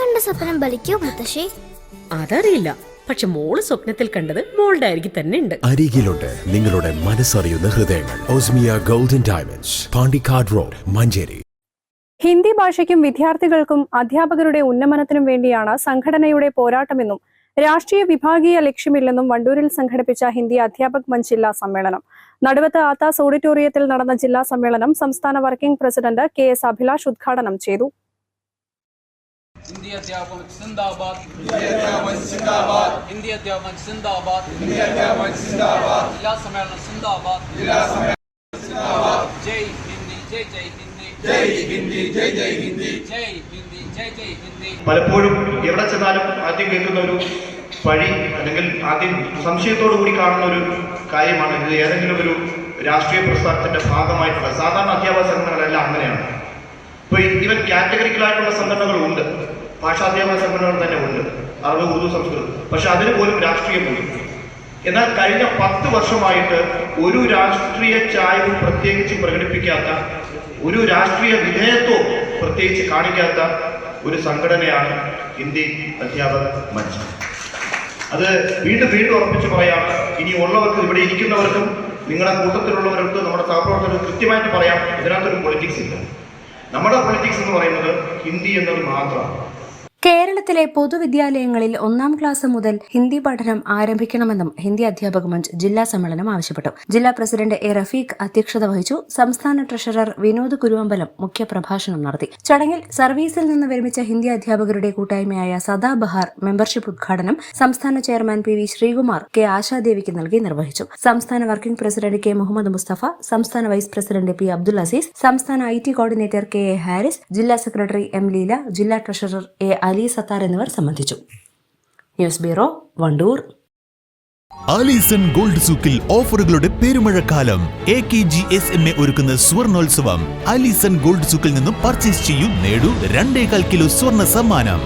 കണ്ട സ്വപ്നം ബലിക്കോ മുത്തശ്ശി? അതറിയില്ല. പക്ഷെ മോൾ സ്വപ്നത്തിൽ കണ്ടത് മോളുടെ അരികിൽ തന്നെ ഉണ്ട്. അരികിലുണ്ട് നിങ്ങളുടെ മനസ്സറിയുന്ന ഹൃദയങ്ങൾ. Osmia golden diamonds Pandikkad road Manjeri. Hindi ഭാഷയ്ക്കും വിദ്യാർത്ഥികൾക്കും അധ്യാപകരുടെ ഉന്നമനത്തിനും വേണ്ടിയാണ് സംഘടനയുടെ പോരാട്ടമെന്നും രാഷ്ട്രീയ വിഭാഗീയ ലക്ഷ്യമില്ലെന്നും വണ്ടൂരിൽ സംഘടിപ്പിച്ച ഹിന്ദി അധ്യാപക് മഞ്ച് ജില്ലാ സമ്മേളനം. നടുവത്ത് ആത്താസ് ഓഡിറ്റോറിയത്തിൽ നടന്ന ജില്ലാ സമ്മേളനം സംസ്ഥാന working president K S Abhilash ഉദ്ഘാടനം ചെയ്തു. ഹിന്ദി അധ്യാപകൻ സിന്ദാബാദ്. ഹിന്ദി അധ്യാപകൻ സിന്ദാബാദ്. ഹിന്ദി അധ്യാപകൻ സിന്ദാബാദ്. ഹിന്ദി സിന്ദാബാദ്. ജില്ലാ സമ്മേളനം സിന്ദാബാദ്. ജില്ലാ സമ്മേളനം സിന്ദാബാദ്. ജയ് ഹിന്ദി ജയ് ജയ് ഹിന്ദി. ജയ് ഹിന്ദി ജയ് ജയ് ഹിന്ദി. ജയ് ഹിന്ദി ജയ് ജയ് ഹിന്ദി. പലപ്പോഴും എവിടെ ചെന്നാലും ആദ്യം കേൾക്കുന്ന ഒരു വഴി അല്ലെങ്കിൽ ആദ്യം സംശയത്തോടു കൂടി കാണുന്ന ഒരു കാര്യമാണ്. ഇത് ഏതെങ്കിലും ഒരു രാഷ്ട്രീയ പ്രസ്ഥാനത്തിന്റെ ഭാഗമായിട്ടുള്ള സാധാരണ അധ്യാപക സംഘടനകളെല്ലാം അങ്ങനെയാണ്. ഇപ്പോൾ ഇവൻ കാറ്റഗറിക്കലായിട്ടുള്ള സംഘടനകളുണ്ട്. ഭാഷാധ്യാപക സംഘടനകൾ തന്നെ ഉണ്ട്. അറബ് ഉറുദു സംസ്കൃതം. പക്ഷെ അതിന് പോലും രാഷ്ട്രീയമുണ്ട് എന്നാൽ കഴിഞ്ഞ പത്ത് വർഷമായിട്ട് ഒരു രാഷ്ട്രീയ ചായവും പ്രത്യേകിച്ച് പ്രകടിപ്പിക്കാത്ത ഒരു രാഷ്ട്രീയ വിധേയത്വവും പ്രത്യേകിച്ച് കാണിക്കാത്ത ഒരു സംഘടനയാണ് ഹിന്ദി അധ്യാപക മഞ്ച്. അത് വീണ്ടും വീണ്ടും ഉറപ്പിച്ച് പറയാം. ഇനി ഉള്ളവർക്ക് ഇവിടെ ഇരിക്കുന്നവർക്കും നിങ്ങളുടെ കൂട്ടത്തിലുള്ളവർക്ക് നമ്മുടെ സഹപ്രവർത്തകർക്ക് കൃത്യമായിട്ട് പറയാം. ഇതിനകത്തൊരു പൊളിറ്റിക്സ് ഇല്ല. നമ്മുടെ പൊളിറ്റിക്സ് എന്ന് പറയുന്നത് ഹിന്ദി എന്നത് മാത്രമാണ്. കേരളത്തിലെ പൊതുവിദ്യാലയങ്ങളിൽ ഒന്നാം ക്ലാസ് മുതൽ ഹിന്ദി പഠനം ആരംഭിക്കണമെന്നും ഹിന്ദി അധ്യാപക മഞ്ച് ജില്ലാ സമ്മേളനം ആവശ്യപ്പെട്ടു. ജില്ലാ പ്രസിഡന്റ് എ റഫീഖ് അധ്യക്ഷത വഹിച്ചു. സംസ്ഥാന ട്രഷറർ വിനോദ് കുരുവമ്പലം മുഖ്യപ്രഭാഷണം നടത്തി. ചടങ്ങിൽ സർവീസിൽ നിന്ന് വിരമിച്ച ഹിന്ദി അധ്യാപകരുടെ കൂട്ടായ്മയായ സദാബഹാർ മെമ്പർഷിപ്പ് ഉദ്ഘാടനം സംസ്ഥാന chairman P V Sreekumar K ആശാദേവിക്ക് നൽകി നിർവഹിച്ചു. സംസ്ഥാന working president K Muhammad Mustafa സംസ്ഥാന vice president P Abdul Aziz സംസ്ഥാന I T coordinator K A Haris ജില്ലാ സെക്രട്ടറി എം ലീല ജില്ലാ ട്രഷറർ എ അലി സത്താർ എന്നിവർ സംബന്ധിച്ചു. News bureau Wandoor. Alison gold സൂക്കിൽ ഓഫറുകളുടെ പെരുമഴക്കാലം. A K G S M A ഒരുക്കുന്ന സ്വർണോത്സവം. Alison gold സൂക്കിൽ നിന്നും പർച്ചേസ് ചെയ്യും നേടൂ രണ്ടേകാൽ കിലോ സ്വർണ സമ്മാനം.